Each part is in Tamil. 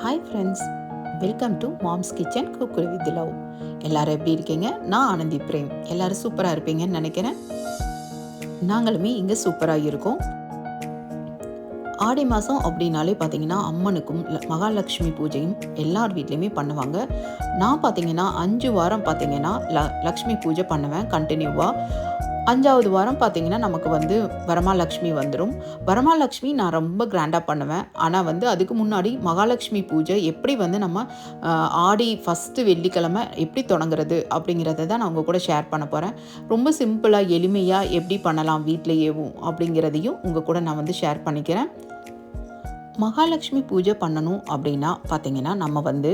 Hi friends welcome to mom's kitchen cookery with love எல்லாரும் எப்படி இருக்கீங்க? நான் ஆனந்தி பிரேம். எல்லாரும் சூப்பராக இருப்பீங்கன்னு நினைக்கிறேன். நாங்களுமே இங்கே சூப்பராக இருக்கோம். ஆடி மாதம் அப்படின்னாலே பார்த்தீங்கன்னா அம்மனுக்கும் மகாலட்சுமி பூஜையும் எல்லார் வீட்லேயுமே பண்ணுவாங்க. நான் பார்த்தீங்கன்னா அஞ்சு வாரம் பார்த்தீங்கன்னா ல லக்ஷ்மி பூஜை பண்ணுவேன் கண்டினியூவாக அஞ்சாவது வாரம் பார்த்தீங்கன்னா நமக்கு வந்து வரமாலட்சுமி வந்துடும் வரமாலட்சுமி நான் ரொம்ப கிராண்டாக பண்ணுவேன். ஆனால் வந்து அதுக்கு முன்னாடி மகாலட்சுமி பூஜை எப்படி வந்து நம்ம ஆடி ஃபஸ்ட்டு வெள்ளிக்கிழமை எப்படி தொடங்குறது அப்படிங்கிறத தான் நான் உங்கள் கூட ஷேர் பண்ண போகிறேன் ரொம்ப சிம்பிளாக எளிமையாக எப்படி பண்ணலாம் வீட்டிலேயேவும் அப்படிங்கிறதையும் உங்கள் கூட நான் வந்து ஷேர் பண்ணிக்கிறேன். மகாலட்சுமி பூஜை பண்ணணும் அப்படின்னா பார்த்தீங்கன்னா நம்ம வந்து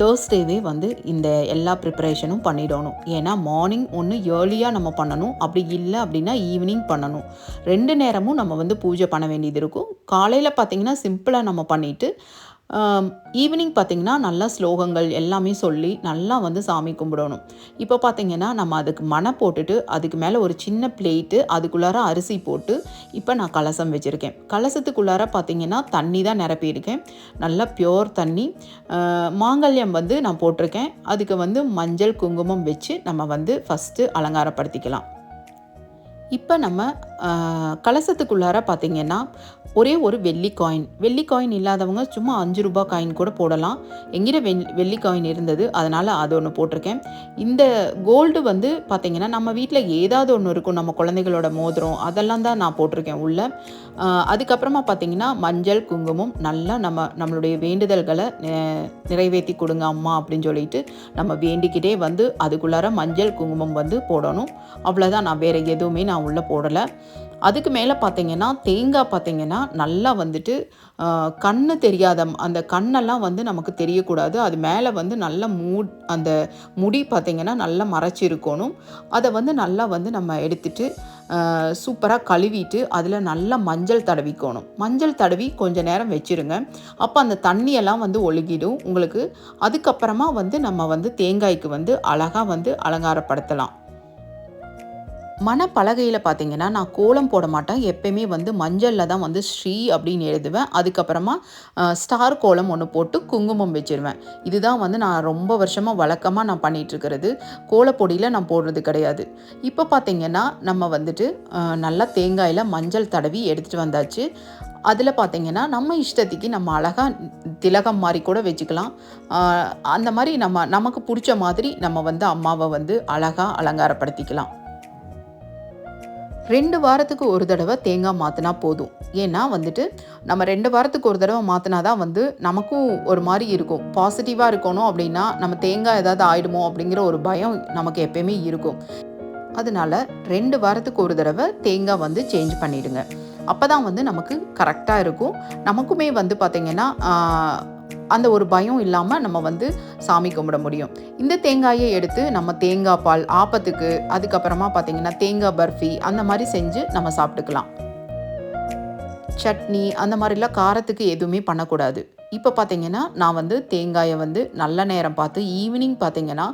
தேர்ஸ்டேவே வந்து இந்த எல்லா ப்ரிப்பரேஷனும் பண்ணிடணும். ஏன்னா மார்னிங் ஒன்று ஏர்லியாக நம்ம பண்ணணும். அப்படி இல்லை அப்படின்னா ஈவினிங் பண்ணணும். ரெண்டு நேரமும் நம்ம வந்து பூஜை பண்ண வேண்டியது இருக்கும். காலையில் பார்த்தீங்கன்னா சிம்பிளாக நம்ம பண்ணிவிட்டு ஈவினிங் பார்த்தீங்கன்னா நல்லா ஸ்லோகங்கள் எல்லாமே சொல்லி நல்லா வந்து சாமி கும்பிடணும். இப்போ பார்த்திங்கன்னா நம்ம அதுக்கு மனை போட்டுட்டு அதுக்கு மேலே ஒரு சின்ன பிளேட்டு அதுக்குள்ளார அரிசி போட்டு இப்போ நான் கலசம் வச்சுருக்கேன். கலசத்துக்குள்ளார பார்த்தீங்கன்னா தண்ணி தான் நிரப்பியிருக்கேன். நல்லா பியோர் தண்ணி. மாங்கல்யம் வந்து நான் போட்டிருக்கேன். அதுக்கு வந்து மஞ்சள் குங்குமம் வச்சு நம்ம வந்து ஃபஸ்ட்டு அலங்காரப்படுத்திக்கலாம். இப்போ நம்ம கலசத்துக்குள்ளார பார்த்தீங்கன்னா ஒரே ஒரு வெள்ளி காயின் வெள்ளி காயின் இல்லாதவங்க சும்மா அஞ்சு ரூபாய் காயின் கூட போடலாம். எங்கிட்ட வெள் வெள்ளி காயின் இருந்தது. அதனால் அது ஒன்று போட்டிருக்கேன். இந்த கோல்டு வந்து பார்த்திங்கன்னா நம்ம வீட்டில் ஏதாவது ஒன்று இருக்கும். நம்ம குழந்தைகளோட மோதிரம் அதெல்லாம் தான் நான் போட்டிருக்கேன் உள்ள. அதுக்கப்புறமா பார்த்தீங்கன்னா மஞ்சள் குங்குமம் நல்லா நம்ம நம்மளுடைய வேண்டுதல்களை நிறைவேற்றி கொடுங்க அம்மா அப்படின்னு சொல்லிட்டு நம்ம வேண்டிக்கிட்டே வந்து அதுக்குள்ளார மஞ்சள் குங்குமம் வந்து போடணும். அவ்வளோதான் நான் வேறு எதுவுமே நான் உள்ளே போடலை. அதுக்கு மேலே பார்த்தீங்கன்னா தேங்காய் பார்த்தீங்கன்னா நல்லா வந்துட்டு கண்ணு தெரியாத அந்த கண்ணெல்லாம் வந்து நமக்கு தெரியக்கூடாது. அது மேலே வந்து நல்ல மூ அந்த முடி பார்த்திங்கன்னா நல்லா மறைச்சிருக்கணும். அதை வந்து நல்லா வந்து நம்ம எடுத்துட்டு சூப்பராக கழுவிட்டு அதில் நல்லா மஞ்சள் தடவிக்கணும். மஞ்சள் தடவி கொஞ்சம் நேரம் வச்சிருங்க. அப்போ அந்த தண்ணியெல்லாம் வந்து ஒழுகிடும். உங்களுக்கு அதுக்கப்புறமா வந்து நம்ம வந்து தேங்காய்க்கு வந்து அழகாக வந்து அலங்காரப்படுத்தலாம். மணப்பலகையில் பார்த்தீங்கன்னா நான் கோலம் போட மாட்டேன். எப்பயுமே வந்து மஞ்சளில் தான் வந்து ஸ்ரீ அப்படின்னு எழுதுவேன். அதுக்கப்புறமா ஸ்டார் கோலம் ஒன்று போட்டு குங்குமம் வச்சிருவேன். இதுதான் வந்து நான் ரொம்ப வருஷமாக வழக்கமாக நான் பண்ணிகிட்ருக்கிறது இருக்கிறது. கோலப்பொடியில் நான் போடுறது கிடையாது. இப்போ பார்த்தீங்கன்னா நம்ம வந்துட்டு நல்லா தேங்காயில் மஞ்சள் தடவி எடுத்துகிட்டு வந்தாச்சு. அதில் பார்த்தீங்கன்னா நம்ம இஷ்டத்துக்கு நம்ம அழகாக திலகம் மாதிரி கூட வச்சுக்கலாம். அந்த மாதிரி நம்ம நமக்கு பிடிச்ச மாதிரி நம்ம வந்து அம்மாவை வந்து அழகாக அலங்காரப்படுத்திக்கலாம். ரெண்டு வாரத்துக்கு ஒரு தடவை தேங்காய் மாற்றினா போதும். ஏன்னா வந்துட்டு நம்ம ரெண்டு வாரத்துக்கு ஒரு தடவை மாற்றினா தான் வந்து நமக்கும் ஒரு மாதிரி இருக்கும். பாசிட்டிவாக இருக்கணும் அப்படின்னா நம்ம தேங்காய் ஏதாவது ஆயிடுமோ அப்படிங்கிற ஒரு பயம் நமக்கு எப்பயுமே இருக்கும். அதனால ரெண்டு வாரத்துக்கு ஒரு தடவை தேங்காய் வந்து சேஞ்ச் பண்ணிடுங்க. அப்போ தான் வந்து நமக்கு கரெக்டாக இருக்கும். நமக்குமே வந்து பார்த்திங்கன்னா அந்த ஒரு பயம் இல்லாமல் நம்ம வந்து சாமி கும்பிட முடியும். இந்த தேங்காயை எடுத்து நம்ம தேங்காய் பால் ஆப்பத்துக்கு அதுக்கப்புறமா பார்த்தீங்கன்னா தேங்காய் பர்ஃபி அந்த மாதிரி செஞ்சு நம்ம சாப்பிட்டுக்கலாம். சட்னி அந்த மாதிரிலாம் காரத்துக்கு எதுவுமே பண்ணக்கூடாது. இப்போ பார்த்தீங்கன்னா நான் வந்து தேங்காயை வந்து நல்ல நேரம் பார்த்து ஈவினிங் பார்த்தீங்கன்னா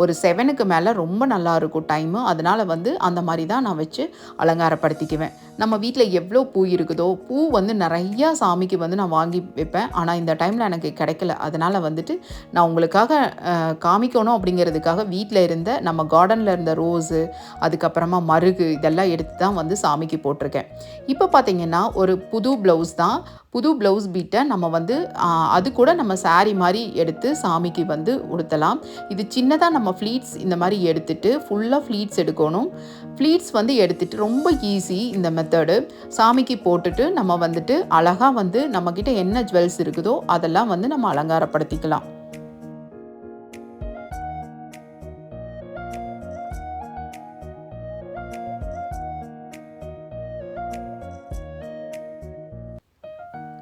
ஒரு செவனுக்கு மேலே ரொம்ப நல்லா இருக்கும் டைமு அதனால் வந்து அந்த மாதிரி தான் நான் வச்சு அலங்காரப்படுத்திக்குவேன். நம்ம வீட்டில் எவ்வளோ பூ இருக்குதோ பூ வந்து நிறையா சாமிக்கு வந்து நான் வாங்கி வைப்பேன். ஆனால் இந்த டைமில் எனக்கு கிடைக்கல. அதனால் வந்துட்டு நான் உங்களுக்காக காமிக்கணும் அப்படிங்கிறதுக்காக வீட்டில் இருந்த நம்ம கார்டனில் இருந்த ரோஸு அதுக்கப்புறமா மருகு இதெல்லாம் எடுத்து தான் வந்து சாமிக்கு போட்டிருக்கேன். இப்போ பார்த்தீங்கன்னா ஒரு புது ப்ளவுஸ் தான் புது ப்ளவுஸ் பீட்டை நம்ம வந்து அது கூட நம்ம saree மாதிரி எடுத்து சாமிக்கு வந்து உடுத்தலாம். இது சின்னதாக நம்ம ஃப்ளீட்ஸ் இந்த மாதிரி எடுத்துட்டு ஃபுல்லாக ஃப்ளீட்ஸ் எடுக்கணும். ஃப்ளீட்ஸ் வந்து எடுத்துட்டு ரொம்ப ஈஸி இந்த மெத்தடு சாமிக்கு போட்டுட்டு நம்ம வந்துட்டு அழகாக வந்து நம்மக்கிட்ட என்ன ஜுவல்ஸ் இருக்குதோ அதெல்லாம் வந்து நம்ம அலங்காரப்படுத்திக்கலாம்.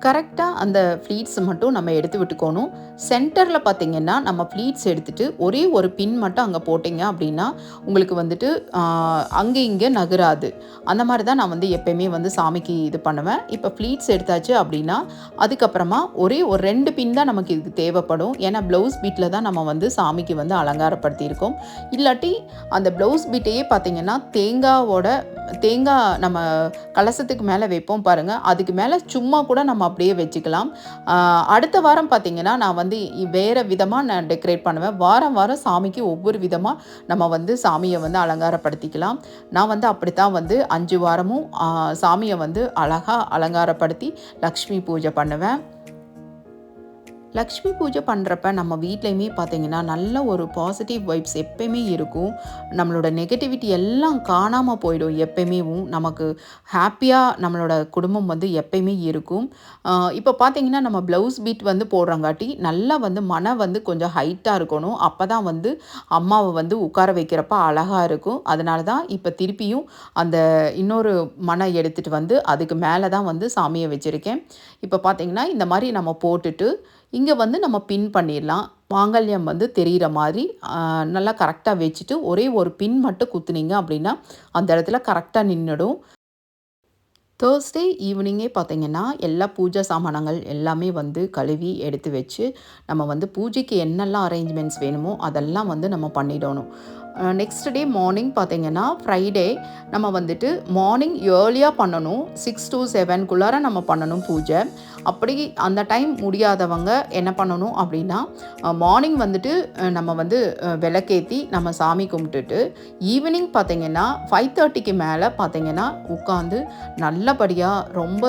கரெக்டாக அந்த ஃப்ளீட்ஸ் மட்டும் நம்ம எடுத்து விட்டுக்கணும். சென்டரில் பார்த்தீங்கன்னா நம்ம ஃப்ளீட்ஸ் எடுத்துட்டு ஒரே ஒரு பின் மட்டும் அங்கே போட்டிங்க அப்படின்னா உங்களுக்கு வந்துட்டு அங்கே இங்கே நகராது. அந்த மாதிரி தான் நான் வந்து எப்பயுமே வந்து சாமிக்கு இது பண்ணுவேன். இப்போ ஃப்ளீட்ஸ் எடுத்தாச்சு அப்படின்னா அதுக்கப்புறமா ஒரே ஒரு ரெண்டு பின் தான் நமக்கு இதுக்கு தேவைப்படும். ஏன்னா ப்ளவுஸ் பீட்டில் தான் நம்ம வந்து சாமிக்கு வந்து அலங்காரப்படுத்தியிருக்கோம். இல்லாட்டி அந்த ப்ளவுஸ் பீட்டையே பார்த்தீங்கன்னா தேங்காவோட தேங்காய் நம்ம கலசத்துக்கு மேலே வைப்போம் பாருங்கள் அதுக்கு மேலே சும்மா கூட நம்ம அப்படியே வச்சுக்கலாம். அடுத்த வாரம் பார்த்திங்கன்னா நான் வந்து வேறு விதமாக நான் டெக்கரேட் பண்ணுவேன். வாரம் வாரம் சாமிக்கு ஒவ்வொரு விதமாக நம்ம வந்து சாமியை வந்து அலங்காரப்படுத்திக்கலாம். நான் வந்து அப்படித்தான் வந்து அஞ்சு வாரமும் சாமியை வந்து அழகாக அலங்காரப்படுத்தி லக்ஷ்மி பூஜை பண்ணுவேன். லக்ஷ்மி பூஜை பண்ணுறப்ப நம்ம வீட்லேயுமே பார்த்தீங்கன்னா நல்ல ஒரு பாசிட்டிவ் வைப்ஸ் எப்பயுமே இருக்கும். நம்மளோட நெகட்டிவிட்டி எல்லாம் காணாமல் போயிடும் எப்பயுமேவும் நமக்கு ஹாப்பியாக நம்மளோட குடும்பம் வந்து எப்பயுமே இருக்கும். இப்போ பார்த்தீங்கன்னா நம்ம ப்ளவுஸ் பீட் வந்து போடுறங்காட்டி நல்லா வந்து மன வந்து கொஞ்சம் ஹைட்டாக இருக்கணும். அப்போ தான் வந்து அம்மாவை வந்து உட்கார வைக்கிறப்ப அழகாக இருக்கும். அதனால தான் இப்போ திருப்பியும் அந்த இன்னொரு மனை எடுத்துகிட்டு வந்து அதுக்கு மேலே தான் வந்து சாமியை வச்சுருக்கேன். இப்போ பார்த்தீங்கன்னா இந்த மாதிரி நம்ம போட்டுட்டு இங்கே வந்து நம்ம பின் பண்ணிடலாம். மாங்கல்யம் வந்து தெரிகிற மாதிரி நல்லா கரெக்டாக வச்சுட்டு ஒரே ஒரு பின் மட்டும் குத்துனீங்க அப்படின்னா அந்த இடத்துல கரெக்டாக நின்றுடும் தேர்ஸ்டே ஈவினிங்கே பார்த்தீங்கன்னா எல்லா பூஜை சாமானங்கள் எல்லாமே வந்து கழுவி எடுத்து வச்சு நம்ம வந்து பூஜைக்கு என்னெல்லாம் அரேஞ்ச்மெண்ட்ஸ் வேணுமோ அதெல்லாம் வந்து நம்ம பண்ணிடணும். நெக்ஸ்ட் டே மார்னிங் பார்த்தீங்கன்னா ஃப்ரைடே நம்ம வந்துட்டு மார்னிங் ஏர்லியாக பண்ணணும். சிக்ஸ் டு செவன்குள்ளார நம்ம பண்ணணும் பூஜை. அப்படி அந்த டைம் முடியாதவங்க என்ன பண்ணணும் அப்படின்னா மார்னிங் வந்துட்டு நம்ம வந்து விளக்கேற்றி விளக்கேத்தி நம்ம சாமி கும்பிட்டுட்டு ஈவினிங் பார்த்தீங்கன்னா ஃபைவ் தேர்ட்டிக்கு மேலே பார்த்தீங்கன்னா உட்காந்து நல்லபடியாக ரொம்ப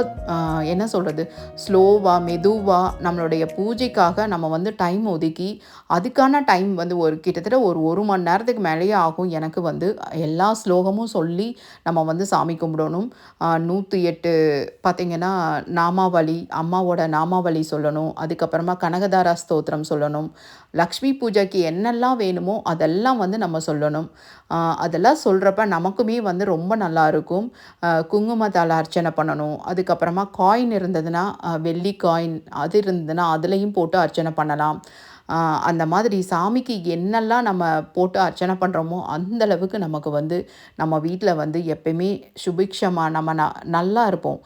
என்ன சொல்கிறது ஸ்லோவாக மெதுவாக நம்மளுடைய பூஜைக்காக நம்ம வந்து டைம் ஒதுக்கி அதுக்கான டைம் வந்து ஒரு கிட்டத்தட்ட ஒரு ஒரு மணி நேரத்துக்கு மேலேயே ஆகும் எனக்கு வந்து எல்லா ஸ்லோகமும் சொல்லி நம்ம வந்து சாமி கும்பிடணும். நூற்றி எட்டு பார்த்திங்கன்னா நாமாவளி அம்மாவோட நாமாவளி சொல்லணும் அதுக்கப்புறமா கனகதாரா ஸ்தோத்திரம் சொல்லணும் லக்ஷ்மி பூஜைக்கு என்னெல்லாம் வேணுமோ அதெல்லாம் வந்து நம்ம சொல்லணும். அதெல்லாம் சொல்கிறப்ப நமக்குமே வந்து ரொம்ப நல்லா இருக்கும். குங்குமத்தால் அர்ச்சனை பண்ணணும். அதுக்கப்புறமா காயின் இருந்ததுன்னா வெள்ளி காயின் அது இருந்ததுன்னா அதுலேயும் போட்டு அர்ச்சனை பண்ணலாம். அந்த மாதிரி சாமிக்கு என்னெல்லாம் நம்ம போட்டு அர்ச்சனை பண்ணுறோமோ அந்த அளவுக்கு நமக்கு வந்து நம்ம வீட்டில் வந்து எப்பயுமே சுபிக்ஷமாக நம்ம ந நல்லா இருப்போம்.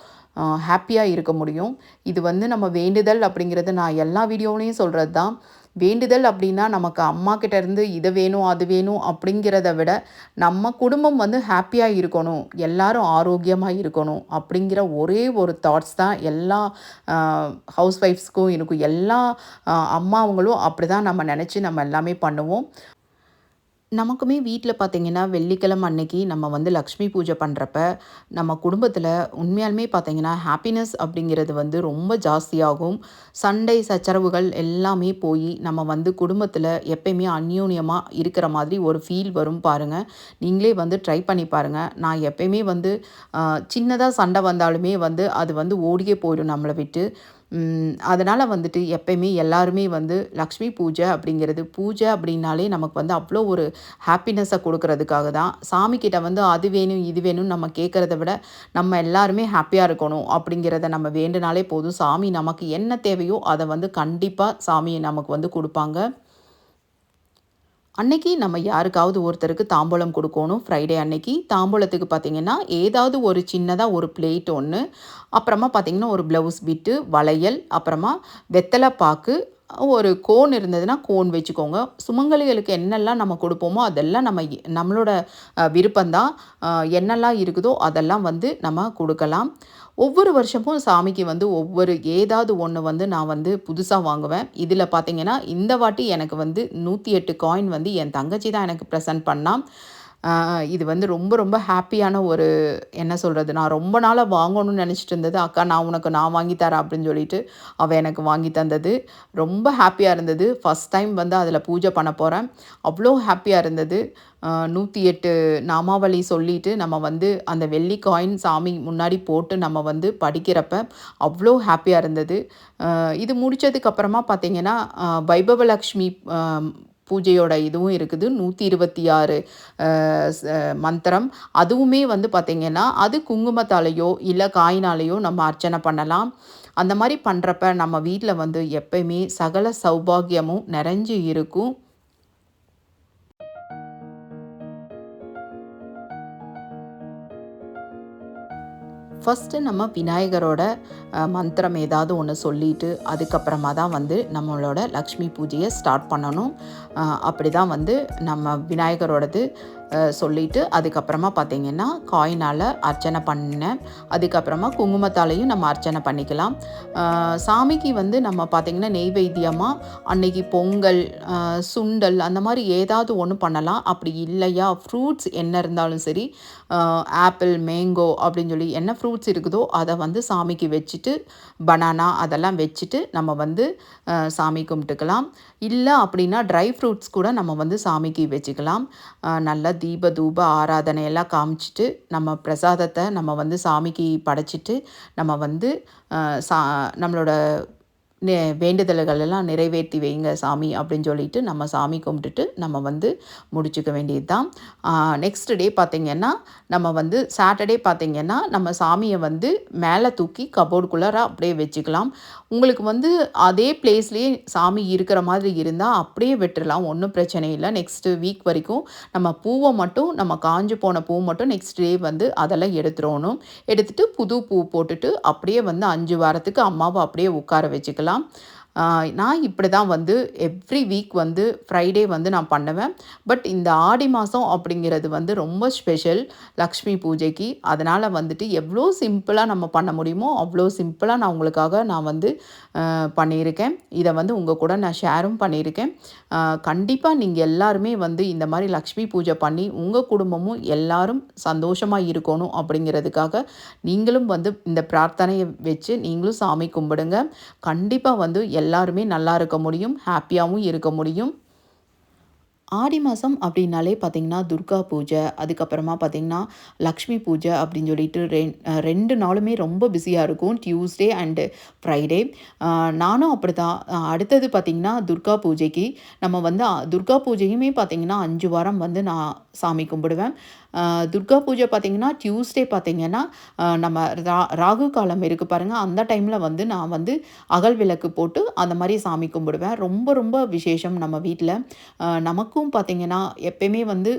ஹாப்பியாக இருக்க முடியும். இது வந்து நம்ம வேண்டுதல் அப்படிங்கிறது நான் எல்லா வீடியோவிலையும் சொல்கிறது தான். வேண்டுதல் அப்படின்னா நமக்கு அம்மா இருந்து இது வேணும் அது வேணும் அப்படிங்கிறத விட நம்ம குடும்பம் வந்து ஹாப்பியாக இருக்கணும் எல்லாரும் ஆரோக்கியமாக இருக்கணும் அப்படிங்கிற ஒரே ஒரு தாட்ஸ் தான் எல்லா ஹவுஸ் ஒய்ஃப்ஸ்க்கும் இருக்கும் எல்லா அம்மாவங்களும் அப்படி தான் நம்ம நினச்சி நம்ம எல்லாமே பண்ணுவோம். நமக்குமே வீட்டில் பார்த்திங்கன்னா வெள்ளிக்கிழமை அன்னைக்கு நம்ம வந்து லக்ஷ்மி பூஜை பண்ணுறப்ப நம்ம குடும்பத்தில் உண்மையாலுமே பார்த்திங்கன்னா ஹாப்பினஸ் அப்படிங்கிறது வந்து ரொம்ப ஜாஸ்தியாகும். சண்டை சச்சரவுகள் எல்லாமே போய் நம்ம வந்து குடும்பத்தில் எப்பயுமே அந்யூன்யமாக இருக்கிற மாதிரி ஒரு ஃபீல் வரும் பாருங்கள் நீங்களே வந்து ட்ரை பண்ணி பாருங்கள் நான் எப்பயுமே வந்து சின்னதாக சண்டை வந்தாலுமே வந்து அது வந்து ஓடியே போயிடும் நம்மளை விட்டு. அதனால் வந்துட்டு எப்பயுமே எல்லாருமே வந்து லக்ஷ்மி பூஜை அப்படிங்கிறது பூஜை அப்படின்னாலே நமக்கு வந்து அவ்வளோ ஒரு ஹாப்பினஸை கொடுக்கறதுக்காக தான். சாமிக்கிட்ட வந்து அது வேணும் இது வேணும்னு நம்ம கேட்குறத விட நம்ம எல்லாருமே ஹாப்பியாக இருக்கணும் அப்படிங்கிறத நம்ம வேண்டுனாலே போதும். சாமி நமக்கு என்ன தேவையோ அதை வந்து கண்டிப்பாக சாமி நமக்கு வந்து கொடுப்பாங்க. அன்னைக்கு நம்ம யாருக்காவது ஒருத்தருக்கு தாம்பூலம் கொடுக்கணும். ஃப்ரைடே அன்னைக்கு தாம்பூலத்துக்கு பார்த்தீங்கன்னா ஏதாவது ஒரு சின்னதாக ஒரு பிளேட் ஒன்று அப்புறமா பார்த்தீங்கன்னா ஒரு ப்ளவுஸ் பிட்டு வளையல் அப்புறமா வெத்தலை பாக்கு ஒரு கோன் இருந்ததுன்னா கோன் வச்சுக்கோங்க. சுமங்கலிகளுக்கு என்னெல்லாம் நம்ம கொடுப்போமோ அதெல்லாம் நம்ம நம்மளோட விருப்பம்தான். என்னெல்லாம் இருக்குதோ அதெல்லாம் வந்து நம்ம கொடுக்கலாம். ஒவ்வொரு வருஷமும் சாமிக்கு வந்து ஒவ்வொரு ஏதாவது ஒன்று வந்து நான் வந்து புதுசாக வாங்குவேன். இதில் பார்த்தீங்கன்னா இந்த வாட்டி எனக்கு வந்து நூற்றி எட்டு காயின் வந்து என் தங்கச்சி தான் எனக்கு ப்ரெசென்ட் பண்ணால் இது வந்து ரொம்ப ரொம்ப ஹாப்பியான ஒரு என்ன சொல்கிறது நான் ரொம்ப நாளாக வாங்கணும்னு நினச்சிட்டு இருந்தது. அக்கா நான் உனக்கு நான் வாங்கி தரேன் அப்படின்னு சொல்லிட்டு அவள் எனக்கு வாங்கி தந்தது. ரொம்ப ஹாப்பியாக இருந்தது. ஃபஸ்ட் டைம் வந்து அதில் பூஜை பண்ண போகிறேன் அவ்வளோ ஹாப்பியாக இருந்தது. நூற்றி எட்டு நாமாவளி சொல்லிட்டு நம்ம வந்து அந்த வெள்ளி காயின் சாமி முன்னாடி போட்டு நம்ம வந்து படிக்கிறப்ப அவ்வளோ ஹாப்பியாக இருந்தது. இது முடித்ததுக்கப்புறமா பார்த்திங்கன்னா வைபவலக்ஷ்மி பூஜையோட இதுவும் இருக்குது. நூற்றி இருபத்தி ஆறு மந்திரம். அதுவுமே வந்து பார்த்திங்கன்னா அது குங்குமத்தாலேயோ இல்லை காயினாலேயோ நம்ம அர்ச்சனை பண்ணலாம். அந்த மாதிரி பண்ணுறப்ப நம்ம வீட்டில் வந்து எப்பயுமே சகல சௌபாகியமும் நிறைஞ்சு இருக்கும். ஃபஸ்ட்டு நம்ம விநாயகரோட மந்திரம் ஏதாவது ஒன்று சொல்லிட்டு அதுக்கப்புறமா தான் வந்து நம்மளோட லக்ஷ்மி பூஜையை ஸ்டார்ட் பண்ணணும். அப்படி தான் வந்து நம்ம விநாயகரோடது சொல்லிவிட்டு சொல்லிட்டு அதுக்கப்புறமா பார்த்தீங்கன்னா காயினால் அர்ச்சனை பண்ணேன் அதுக்கப்புறமா குங்குமத்தாலையும் நம்ம அர்ச்சனை பண்ணிக்கலாம். சாமிக்கு வந்து நம்ம பார்த்திங்கன்னா நெய்வேத்தியமாக அன்னைக்கு பொங்கல் சுண்டல் அந்த மாதிரி ஏதாவது ஒன்று பண்ணலாம். அப்படி இல்லையா? ஃப்ரூட்ஸ் என்ன இருந்தாலும் சரி ஆப்பிள் மேங்கோ அப்படின்னு சொல்லி என்ன ஃப்ரூட்ஸ் இருக்குதோ அதை வந்து சாமிக்கு வச்சுட்டு பனானா அதெல்லாம் வச்சுட்டு நம்ம வந்து சாமி கும்பிட்டுக்கலாம். இல்லை அப்படின்னா ட்ரை ஃப்ரூட்ஸ் கூட நம்ம வந்து சாமிக்கு வச்சுக்கலாம். நல்லா தீப தூப ஆராதனை எல்லாம் காமிச்சிட்டு நம்ம பிரசாதத்தை நம்ம வந்து சாமிக்கு படைச்சிட்டு நம்ம வந்து சா நம்மளோட வேண்டுதல்கள் எல்லாம் நிறைவேற்றி வைங்க சாமி அப்படின்னு சொல்லிட்டு நம்ம சாமி கும்பிட்டுட்டு நம்ம வந்து முடிச்சுக்க வேண்டியது தான் நெக்ஸ்ட் டே பார்த்திங்கன்னா நம்ம வந்து சாட்டர்டே பார்த்திங்கன்னா நம்ம சாமியை வந்து மேலே தூக்கி கபோர்டுக்குள்ளார அப்படியே வச்சுக்கலாம். உங்களுக்கு வந்து அதே பிளேஸ்லேயே சாமி இருக்கிற மாதிரி இருந்தால் அப்படியே விட்டுடலாம் ஒன்றும் பிரச்சனை இல்லை. நெக்ஸ்ட்டு வீக் வரைக்கும் நம்ம பூவை மட்டும் நம்ம காஞ்சு போன பூ மட்டும் நெக்ஸ்ட் டே வந்து அதெல்லாம் எடுத்துடணும். எடுத்துகிட்டு புது பூ போட்டுட்டு அப்படியே வந்து அஞ்சு வாரத்துக்கு அம்மாவை அப்படியே உட்கார வச்சுக்கலாம். ஆஹ் நான் இப்படி தான் வந்து எவ்ரி வீக் வந்து ஃப்ரைடே வந்து நான் பண்ணுவேன். பட் இந்த ஆடி மாதம் அப்படிங்கிறது வந்து ரொம்ப ஸ்பெஷல் லக்ஷ்மி பூஜைக்கு. அதனால் வந்துட்டு எவ்வளோ சிம்பிளாக நம்ம பண்ண முடியுமோ அவ்வளோ சிம்பிளாக நான் உங்களுக்காக நான் வந்து பண்ணியிருக்கேன். இதை வந்து உங்கள் கூட நான் ஷேரும் பண்ணியிருக்கேன். கண்டிப்பாக நீங்கள் எல்லாருமே வந்து இந்த மாதிரி லக்ஷ்மி பூஜை பண்ணி உங்கள் குடும்பமும் எல்லாரும் சந்தோஷமாக இருக்கணும் அப்படிங்கிறதுக்காக நீங்களும் வந்து இந்த பிரார்த்தனையை வச்சு நீங்களும் சாமி கும்பிடுங்க. கண்டிப்பாக வந்து எல்லாருமே நல்லா இருக்க முடியும் ஹாப்பியாகவும் இருக்க முடியும். ஆடி மாதம் அப்படின்னாலே பார்த்திங்கன்னா துர்கா பூஜை அதுக்கப்புறமா பார்த்திங்கன்னா லக்ஷ்மி பூஜை அப்படின்னு சொல்லிட்டு ரெண் ரெண்டு நாளுமே ரொம்ப பிஸியாக இருக்கும். டியூஸ்டே அண்டு ஃப்ரைடே நானும் அப்படி தான் அடுத்தது பார்த்திங்கன்னா துர்கா பூஜைக்கு நம்ம வந்து துர்கா பூஜையுமே பார்த்திங்கன்னா அஞ்சு வாரம் வந்து நான் சாமி கும்பிடுவேன். துர்கா பூஜை பார்த்திங்கன்னா டியூஸ்டே பார்த்திங்கன்னா நம்ம ரா ராகு காலம் இருக்குது பாருங்கள் அந்த டைமில் வந்து நான் வந்து அகல் விளக்கு போட்டு அந்த மாதிரி சாமி கும்பிடுவேன். ரொம்ப ரொம்ப விசேஷம் நம்ம வீட்டில் நமக்கும் பார்த்திங்கன்னா எப்பயுமே வந்து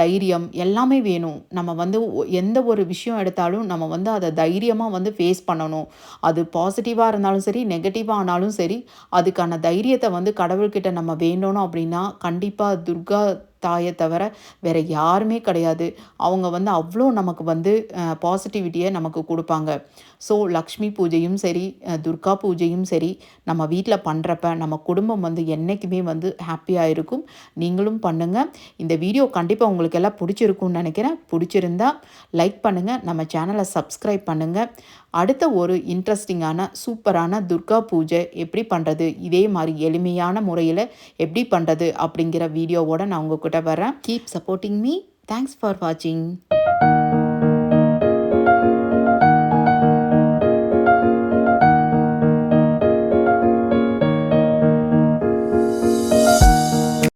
தைரியம் எல்லாமே வேணும். நம்ம வந்து எந்த ஒரு விஷயம் எடுத்தாலும் நம்ம வந்து அதை தைரியமாக வந்து ஃபேஸ் பண்ணணும். அது பாசிட்டிவாக இருந்தாலும் சரி நெகட்டிவாக ஆனாலும் சரி அதுக்கான தைரியத்தை வந்து கடவுள்கிட்ட நம்ம வேண்டணும் அப்படின்னா கண்டிப்பாக துர்கா தாயை தவிர வேற யாருமே கிடையாது. அவங்க வந்து அவ்வளோ நமக்கு வந்து பாசிட்டிவிட்டியை நமக்கு கொடுப்பாங்க. ஸோ லக்ஷ்மி பூஜையும் சரி துர்கா பூஜையும் சரி நம்ம வீட்டில் பண்ணுறப்ப நம்ம குடும்பம் வந்து என்றைக்குமே வந்து ஹாப்பியாக இருக்கும். நீங்களும் பண்ணுங்கள் இந்த வீடியோ கண்டிப்பாக உங்களுக்கு எல்லாம் பிடிச்சிருக்கும்னு நினைக்கிறேன். பிடிச்சிருந்தா லைக் பண்ணுங்கள் நம்ம சேனலை சப்ஸ்கிரைப் பண்ணுங்கள் அடுத்த ஒரு இன்ட்ரெஸ்டிங்கான சூப்பரான துர்கா பூஜை எப்படி பண்ணுறது இதே மாதிரி எளிமையான முறையில் எப்படி பண்ணுறது அப்படிங்கிற வீடியோவோட நான் உங்ககிட்ட வரேன் keep supporting me thanks for வாட்சிங்